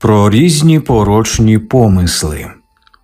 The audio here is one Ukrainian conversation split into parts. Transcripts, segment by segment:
Про різні порочні помисли.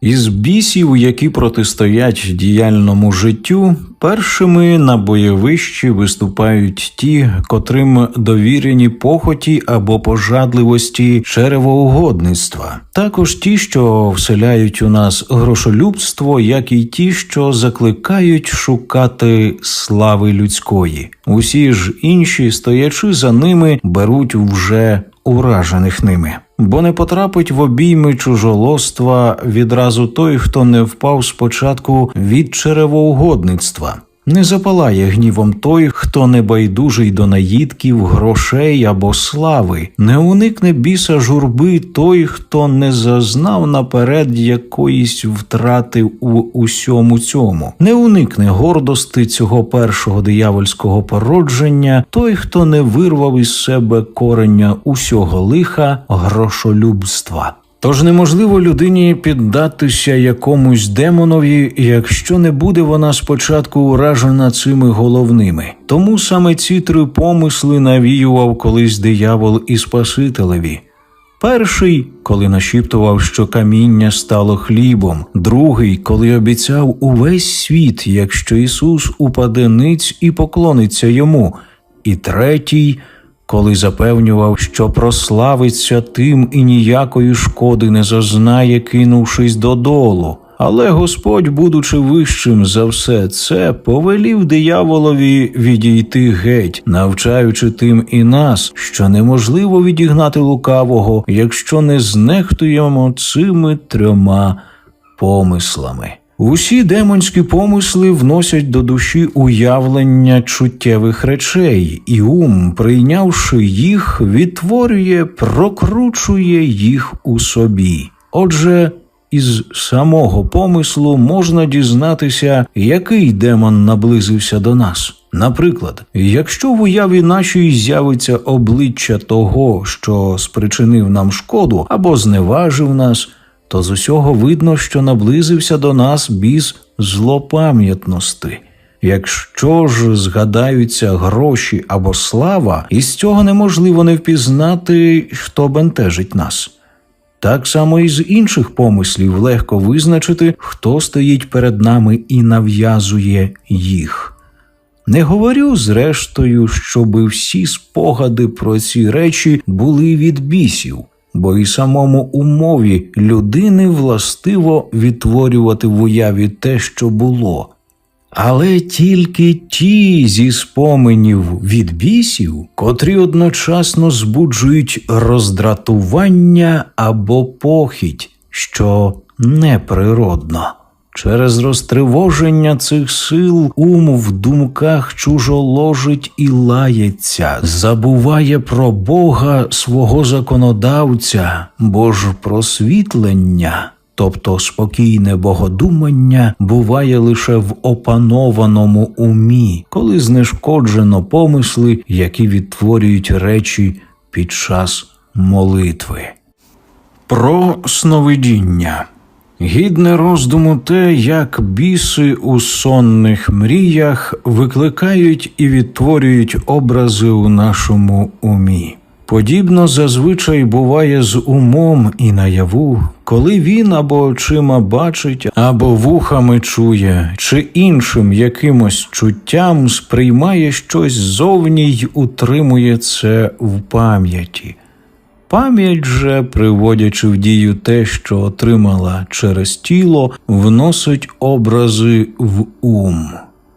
Із бісів, які протистоять діяльному життю, першими на бойовищі виступають ті, котрим довірені похоті або пожадливості черевоугодництва, також ті, що вселяють у нас грошолюбство, як і ті, що закликають шукати слави людської. Усі ж інші, стоячи за ними, беруть вже уражених ними. Бо не потрапить в обійми чужолоства відразу той, хто не впав спочатку від черевоугодництва. Не запалає гнівом той, хто не байдужий до наїдків, грошей або слави, не уникне біса журби той, хто не зазнав наперед якоїсь втрати у усьому цьому, не уникне гордости цього першого диявольського породження, той, хто не вирвав із себе корення усього лиха грошолюбства. Тож неможливо людині піддатися якомусь демонові, якщо не буде вона спочатку уражена цими головними. Тому саме ці три помисли навіював колись диявол і Спасителеві. Перший, коли нашіптував, що каміння стало хлібом, другий, коли обіцяв увесь світ, якщо Ісус упаде ниць і поклониться йому, і третій, коли запевнював, що прославиться тим і ніякої шкоди не зазнає, кинувшись додолу. Але Господь, будучи вищим за все це, повелів дияволові відійти геть, навчаючи тим і нас, що неможливо відігнати лукавого, якщо не знехтуємо цими трьома помислами. Усі демонські помисли вносять до душі уявлення чуттєвих речей, і ум, прийнявши їх, відтворює, прокручує їх у собі. Отже, із самого помислу можна дізнатися, який демон наблизився до нас. Наприклад, якщо в уяві нашій з'явиться обличчя того, що спричинив нам шкоду або зневажив нас, то з усього видно, що наблизився до нас біс злопам'ятності. Якщо ж згадаються гроші або слава, із цього неможливо не впізнати, хто бентежить нас. Так само і з інших помислів легко визначити, хто стоїть перед нами і нав'язує їх. Не говорю, зрештою, щоби всі спогади про ці речі були від бісів, бо і самому умові людини властиво відтворювати в уяві те, що було. Але тільки ті зі споменів від бісів, котрі одночасно збуджують роздратування або похідь, що неприродно. Через розтривоження цих сил ум в думках чужоложить і лається, забуває про Бога свого законодавця, бо ж просвітлення, тобто спокійне богодумання, буває лише в опанованому умі, коли знешкоджено помисли, які відтворюють речі під час молитви. Про сновидіння. Гідне роздуму те, як біси у сонних мріях викликають і відтворюють образи у нашому умі. Подібно зазвичай буває з умом і наяву, коли він або очима бачить, або вухами чує, чи іншим якимось чуттям сприймає щось зовні й утримує це в пам'яті. Пам'ять же, приводячи в дію те, що отримала через тіло, вносить образи в ум.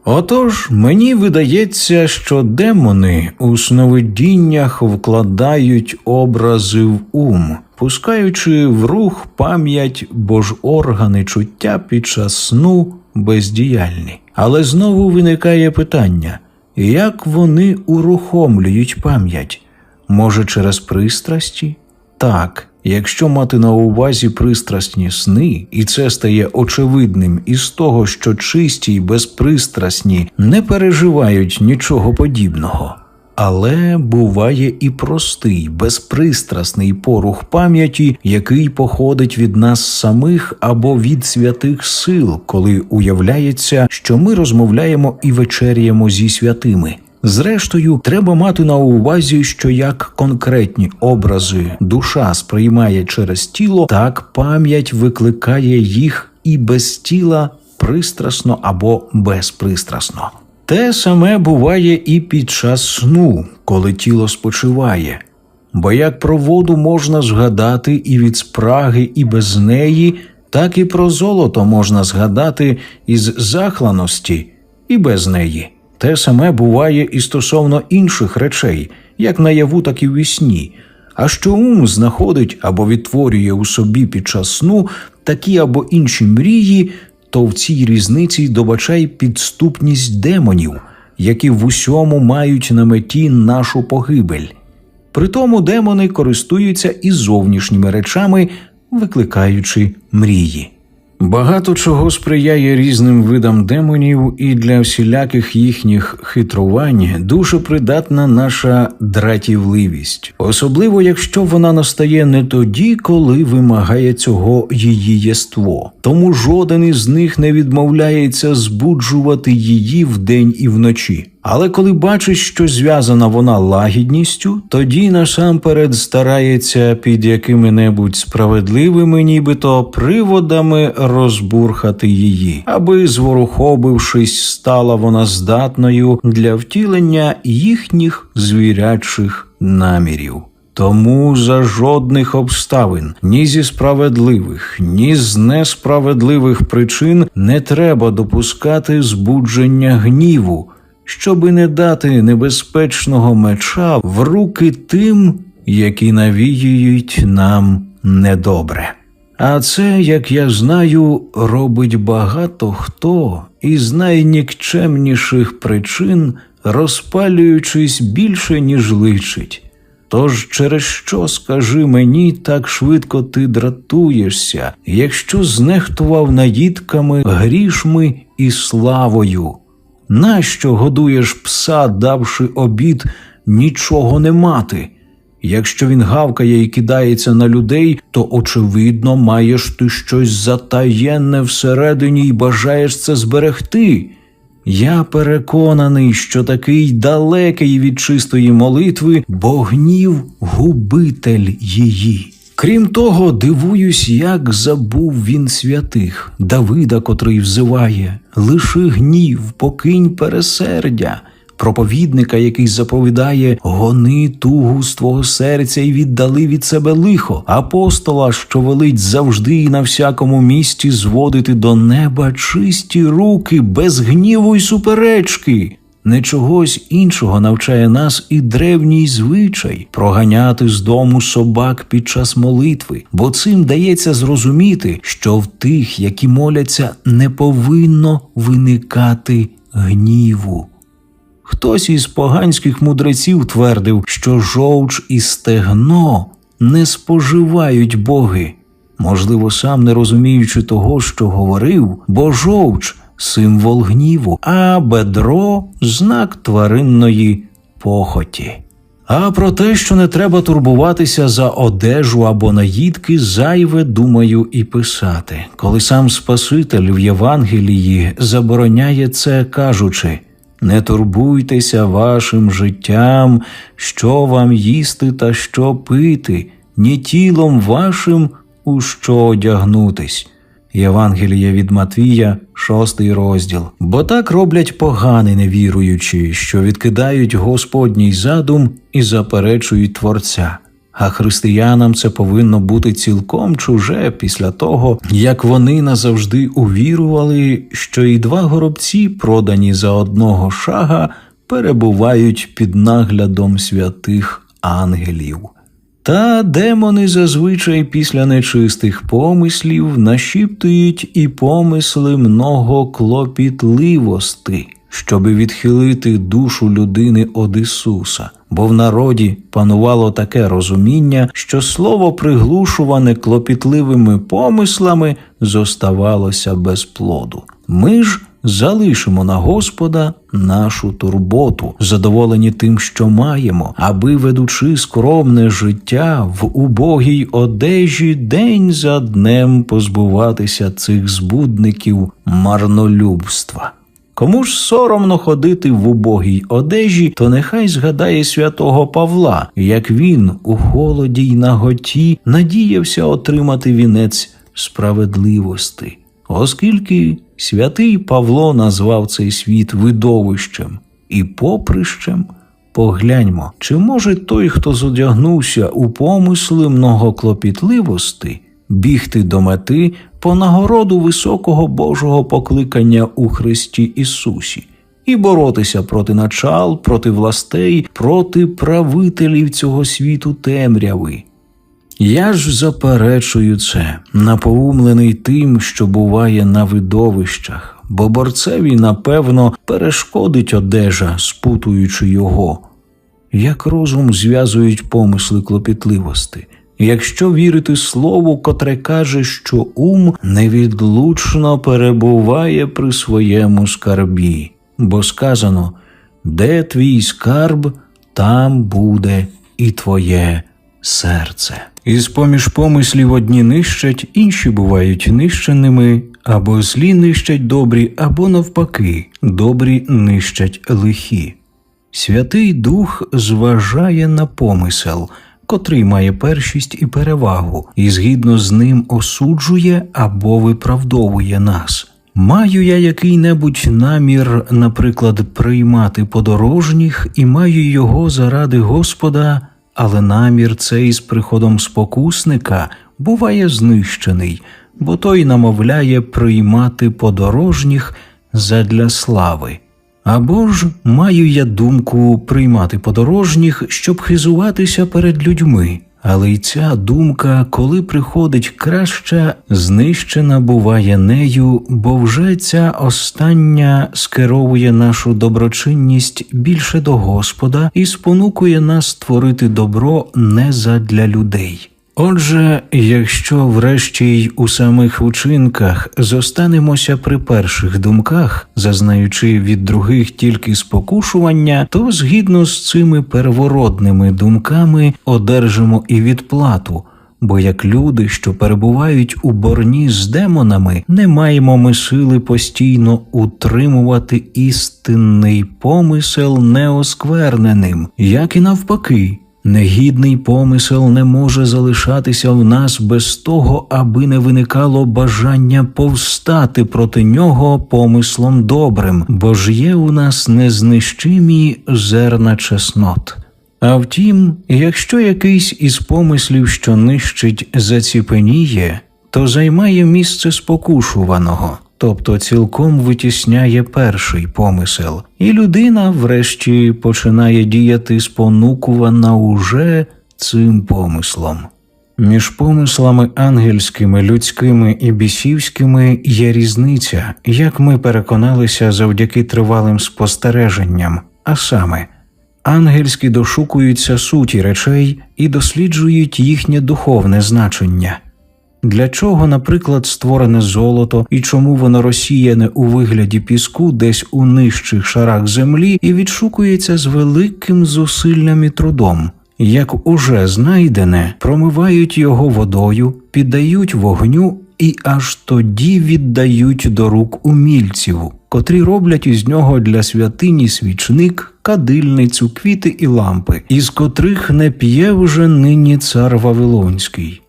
Отож, мені видається, що демони у сновидіннях вкладають образи в ум, пускаючи в рух пам'ять, бо ж органи чуття під час сну бездіяльні. Але знову виникає питання, як вони урухомлюють пам'ять? Може, через пристрасті? Так, якщо мати на увазі пристрасні сни, і це стає очевидним із того, що чисті й безпристрасні не переживають нічого подібного. Але буває і простий, безпристрасний порух пам'яті, який походить від нас самих або від святих сил, коли уявляється, що ми розмовляємо і вечеряємо зі святими. Зрештою, треба мати на увазі, що як конкретні образи душа сприймає через тіло, так пам'ять викликає їх і без тіла пристрасно або безпристрасно. Те саме буває і під час сну, коли тіло спочиває. Бо як про воду можна згадати і від спраги, і без неї, так і про золото можна згадати із захланості і без неї. Те саме буває і стосовно інших речей, як наяву, так і в вісні. А що ум знаходить або відтворює у собі під час сну такі або інші мрії, то в цій різниці добачай підступність демонів, які в усьому мають на меті нашу погибель. Притому демони користуються і зовнішніми речами, викликаючи мрії. Багато чого сприяє різним видам демонів, і для всіляких їхніх хитрувань дуже придатна наша дратівливість, особливо якщо вона настає не тоді, коли вимагає цього її єство. Тому жоден із них не відмовляється збуджувати її вдень і вночі. Але коли бачить, що зв'язана вона лагідністю, тоді насамперед старається під якими-небудь справедливими, нібито приводами розбурхати її, аби, зворухобившись, стала вона здатною для втілення їхніх звірячих намірів. Тому за жодних обставин, ні зі справедливих, ні з несправедливих причин не треба допускати збудження гніву щоби не дати небезпечного меча в руки тим, які навіюють нам недобре. А це, як я знаю, робить багато хто із найнікчемніших причин, розпалюючись більше, ніж личить. Тож через що, скажи мені, так швидко ти дратуєшся, якщо знехтував наїдками, грішми і славою? Нащо годуєш пса, давши обід нічого не мати? Якщо він гавкає і кидається на людей, то, очевидно, маєш ти щось затаєнне всередині і бажаєш це зберегти. Я переконаний, що такий далекий від чистої молитви, бо гнів губитель її. Крім того, дивуюсь, як забув він святих. Давида, котрий взиває лиши гнів, покинь пересердя, проповідника, який заповідає гони тугу з твого серця і віддали від себе лихо, апостола, що велить завжди і на всякому місці зводити до неба чисті руки без гніву й суперечки. Не чогось іншого навчає нас і древній звичай проганяти з дому собак під час молитви, бо цим дається зрозуміти, що в тих, які моляться, не повинно виникати гніву. Хтось із поганських мудреців твердив, що жовч і стегно не споживають боги, можливо, сам не розуміючи того, що говорив, бо жовч символ гніву, а бедро знак тваринної похоті. А про те, що не треба турбуватися за одежу або наїдки, зайве думаю і писати, коли сам Спаситель в Євангелії забороняє це, кажучи не турбуйтеся вашим життям, що вам їсти та що пити, ні тілом вашим у що одягнутись. Євангелія від Матвія, шостий розділ. Бо так роблять погани невіруючі, що відкидають Господній задум і заперечують Творця. А християнам це повинно бути цілком чуже після того, як вони назавжди увірували, що і два горобці, продані за одного шага, перебувають під наглядом святих ангелів. Та демони зазвичай після нечистих помислів нашіптують і помисли много клопітливости, щоби відхилити душу людини од Ісуса, бо в народі панувало таке розуміння, що слово, приглушуване клопітливими помислами, зоставалося без плоду. Ми ж залишимо на Господа нашу турботу, задоволені тим, що маємо, аби ведучи скромне життя в убогій одежі день за днем позбуватися цих збудників марнолюбства. Кому ж соромно ходити в убогій одежі, то нехай згадає святого Павла, як він у холоді й наготі надіявся отримати вінець справедливости, оскільки святий Павло назвав цей світ видовищем і поприщем. Погляньмо, чи може той, хто зодягнувся у помисли многоклопітливости, бігти до мети по нагороду високого Божого покликання у Христі Ісусі і боротися проти начал, проти властей, проти правителів цього світу темряви. Я ж заперечую це, напоумлений тим, що буває на видовищах, бо борцеві, напевно, перешкодить одежа, спутуючи його. Як розум зв'язують помисли клопітливости, якщо вірити слову, котре каже, що ум невідлучно перебуває при своєму скарбі, бо сказано де твій скарб, там буде і твоє серце. Із поміж помислів одні нищать, інші бувають нищеними, або злі нищать добрі, або навпаки, добрі нищать лихі. Святий Дух зважає на помисел, котрий має першість і перевагу, і згідно з ним осуджує або виправдовує нас. Маю я який-небудь намір, наприклад, приймати подорожніх, і маю його заради Господа, але намір цей з приходом спокусника буває знищений, бо той намовляє приймати подорожніх задля слави. Або ж маю я думку приймати подорожніх, щоб хизуватися перед людьми, але й ця думка, коли приходить краща, знищена буває нею, бо вже ця остання скеровує нашу доброчинність більше до Господа і спонукує нас творити добро не задля людей. Отже, якщо врешті й у самих учинках зостанемося при перших думках, зазнаючи від других тільки спокушування, то згідно з цими первородними думками одержимо і відплату. Бо як люди, що перебувають у борні з демонами, не маємо ми сили постійно утримувати істинний помисел неоскверненим, як і навпаки. Негідний помисел не може залишатися в нас без того, аби не виникало бажання повстати проти нього помислом добрим, бо ж є у нас незнищимі зерна чеснот. А втім, якщо якийсь із помислів, що нищить, заціпеніє, то займає місце спокушуваного тобто цілком витісняє перший помисел, і людина, врешті, починає діяти спонукувана уже цим помислом. Між помислами ангельськими, людськими і бісівськими є різниця, як ми переконалися завдяки тривалим спостереженням, а саме, ангельські дошукуються суті речей і досліджують їхнє духовне значення. Для чого, наприклад, створене золото і чому воно розсіяне у вигляді піску десь у нижчих шарах землі і відшукується з великим зусиллям і трудом, як уже знайдене, промивають його водою, піддають вогню і аж тоді віддають до рук умільців, котрі роблять із нього для святині свічник, кадильницю, квіти і лампи, із котрих не п'є вже нині цар Вавилонський.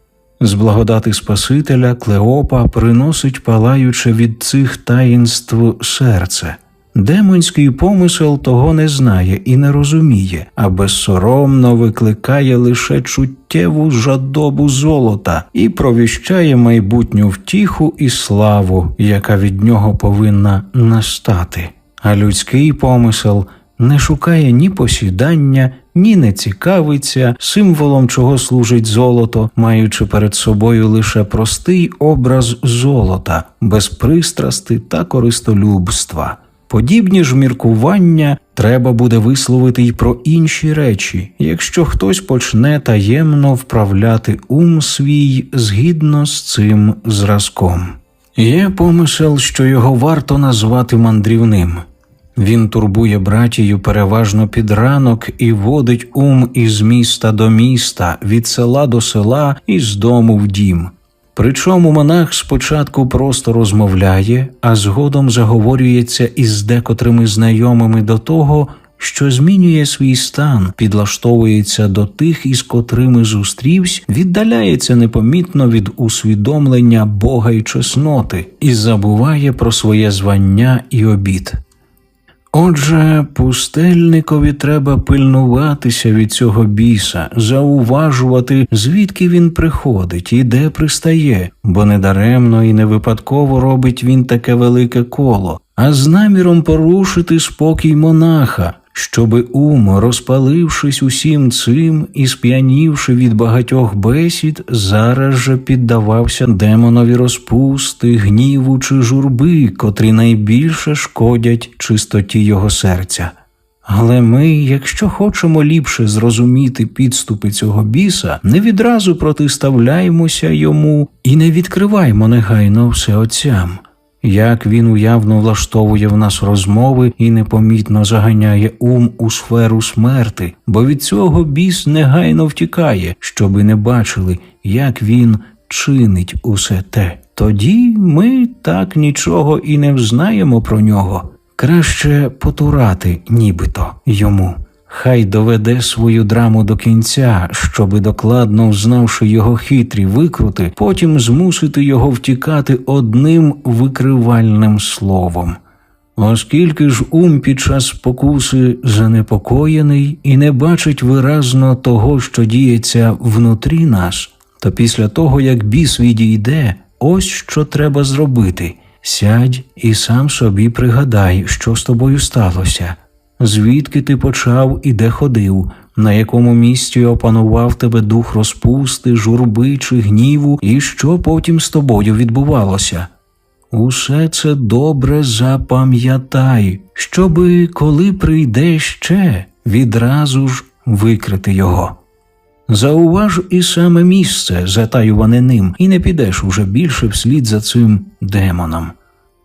З благодати Спасителя Клеопа приносить палаюче від цих таїнств серце. Демонський помисел того не знає і не розуміє, а безсоромно викликає лише чуттєву жадобу золота і провіщає майбутню втіху і славу, яка від нього повинна настати. А людський помисел не шукає ні посідання, ні не цікавиться, символом чого служить золото, маючи перед собою лише простий образ золота, без пристрасти та користолюбства. Подібні ж міркування треба буде висловити й про інші речі, якщо хтось почне таємно вправляти ум свій згідно з цим зразком. Є помисел, що його варто назвати мандрівним. Він турбує братію переважно під ранок і водить ум із міста до міста, від села до села і з дому в дім. Причому монах спочатку просто розмовляє, а згодом заговорюється із декотрими знайомими до того, що змінює свій стан, підлаштовується до тих, із котрими зустрівсь, віддаляється непомітно від усвідомлення Бога й чесноти і забуває про своє звання і обід. Отже, пустельникові треба пильнуватися від цього біса, зауважувати, звідки він приходить і де пристає, бо недаремно і не випадково робить він таке велике коло, а з наміром порушити спокій монаха, щоби ум, розпалившись усім цим і сп'янівши від багатьох бесід, зараз же піддавався демонові розпусти, гніву чи журби, котрі найбільше шкодять чистоті його серця. Але ми, якщо хочемо ліпше зрозуміти підступи цього біса, не відразу протиставляємося йому і не відкриваємо негайно все отцям як він уявно влаштовує в нас розмови і непомітно заганяє ум у сферу смерти, бо від цього біс негайно втікає, щоби не бачили, як він чинить усе те. Тоді ми так нічого і не взнаємо про нього. Краще потурати, нібито йому. Хай доведе свою драму до кінця, щоби докладно взнавши його хитрі викрути, потім змусити його втікати одним викривальним словом. Оскільки ж ум під час спокуси занепокоєний і не бачить виразно того, що діється внутрі нас, то після того, як біс відійде, ось що треба зробити сядь і сам собі пригадай, що з тобою сталося звідки ти почав і де ходив, на якому місці опанував тебе дух розпусти, журби чи гніву, і що потім з тобою відбувалося. Усе це добре запам'ятай, щоби, коли прийде ще, відразу ж викрити його. Зауваж і саме місце, затаюване ним, і не підеш уже більше вслід за цим демоном.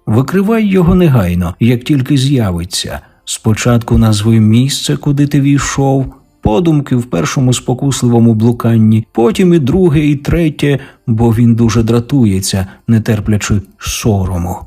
Викривай його негайно, як тільки з'явиться. Спочатку назви місце, куди ти війшов, подумки в першому спокусливому блуканні, потім і друге, і третє, бо він дуже дратується, не терплячи сорому.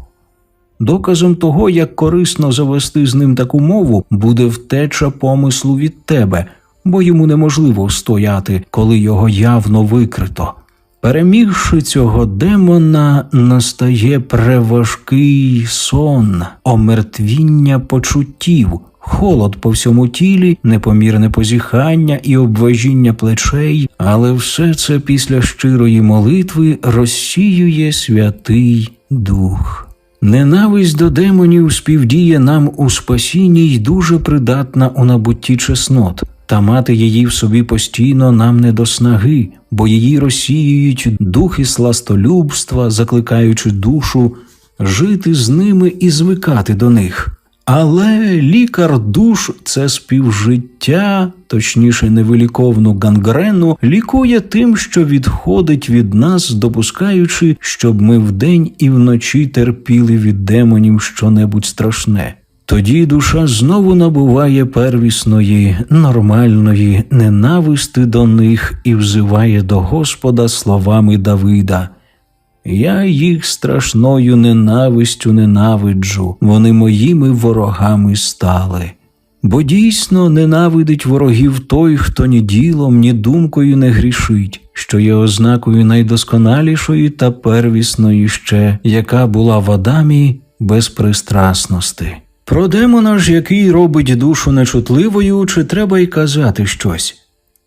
Доказом того, як корисно завести з ним таку мову, буде втеча помислу від тебе, бо йому неможливо стояти, коли його явно викрито. Перемігши цього демона, настає преважкий сон, омертвіння почуттів, холод по всьому тілі, непомірне позіхання і обважіння плечей, але все це після щирої молитви розсіює святий Дух. Ненависть до демонів співдіє нам у спасінні й дуже придатна у набутті чеснот та мати її в собі постійно нам не до снаги, бо її розсіюють духи сластолюбства, закликаючи душу жити з ними і звикати до них. Але лікар душ це співжиття, точніше, невиліковну гангрену, лікує тим, що відходить від нас, допускаючи, щоб ми вдень і вночі терпіли від демонів щонебудь страшне. Тоді душа знову набуває первісної, нормальної ненависти до них і взиває до Господа словами Давида. Я їх страшною ненавистю ненавиджу, вони моїми ворогами стали. Бо дійсно ненавидить ворогів той, хто ні ділом, ні думкою не грішить, що є ознакою найдосконалішої та первісної ще, яка була в Адамі безпристрасності. Про демона ж, який робить душу нечутливою, чи треба й казати щось.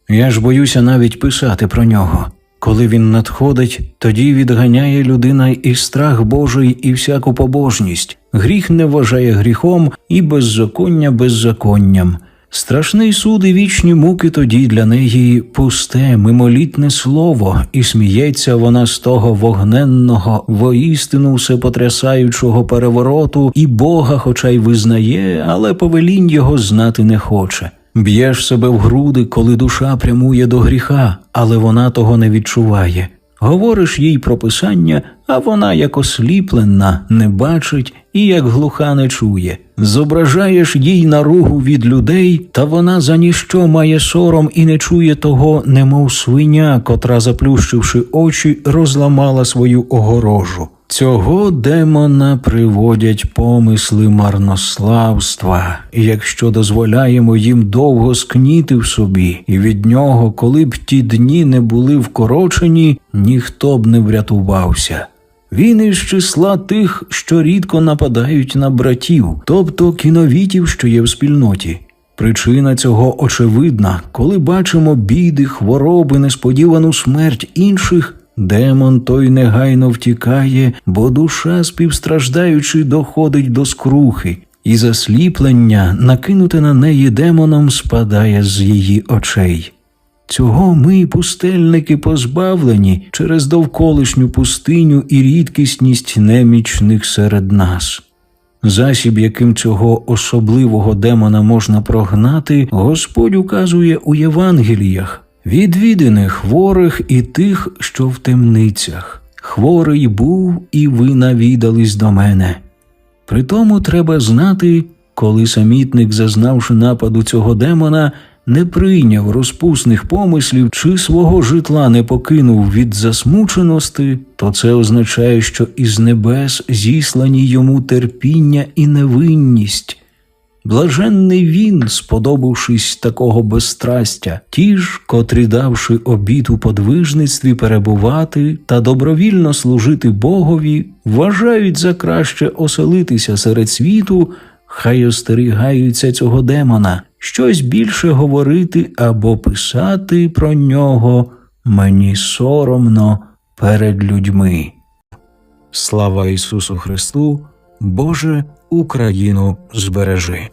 Я ж боюся навіть писати про нього. Коли він надходить, тоді відганяє людина і страх Божий, і всяку побожність, гріх не вважає гріхом і беззаконня беззаконням. Страшний суд і вічні муки тоді для неї пусте, мимолітне слово, і сміється вона з того вогненного, воістину всепотрясаючого перевороту, і Бога, хоча й визнає, але повелінь його знати не хоче. Б'єш себе в груди, коли душа прямує до гріха, але вона того не відчуває. Говориш їй про писання, а вона, як осліплена, не бачить і як глуха не чує. Зображаєш їй наругу від людей, та вона за ніщо має сором і не чує того, немов свиня, котра, заплющивши очі, розламала свою огорожу. Цього демона приводять помисли марнославства, і якщо дозволяємо їм довго скніти в собі, і від нього, коли б ті дні не були вкорочені, ніхто б не врятувався. Він із числа тих, що рідко нападають на братів, тобто кіновітів, що є в спільноті. Причина цього очевидна, коли бачимо біди, хвороби, несподівану смерть інших, демон той негайно втікає, бо душа, співстраждаючи, доходить до скрухи, і засліплення, накинуте на неї демоном, спадає з її очей. Цього ми, пустельники, позбавлені через довколишню пустиню і рідкісність немічних серед нас. Засіб, яким цього особливого демона можна прогнати, Господь указує у Євангеліях відвідини хворих і тих, що в темницях. Хворий був, і ви навідались до мене. Притому треба знати, коли самітник, зазнавши нападу цього демона, не прийняв розпусних помислів чи свого житла не покинув від засмученості, то це означає, що із небес зіслані йому терпіння і невинність. Блаженний він, сподобавшись такого безстрастя, ті ж, котрі, давши обід у подвижництві перебувати та добровільно служити Богові, вважають за краще оселитися серед світу, хай остерігаються цього демона, щось більше говорити або писати про нього мені соромно перед людьми. Слава Ісусу Христу, Боже, Україну збережи.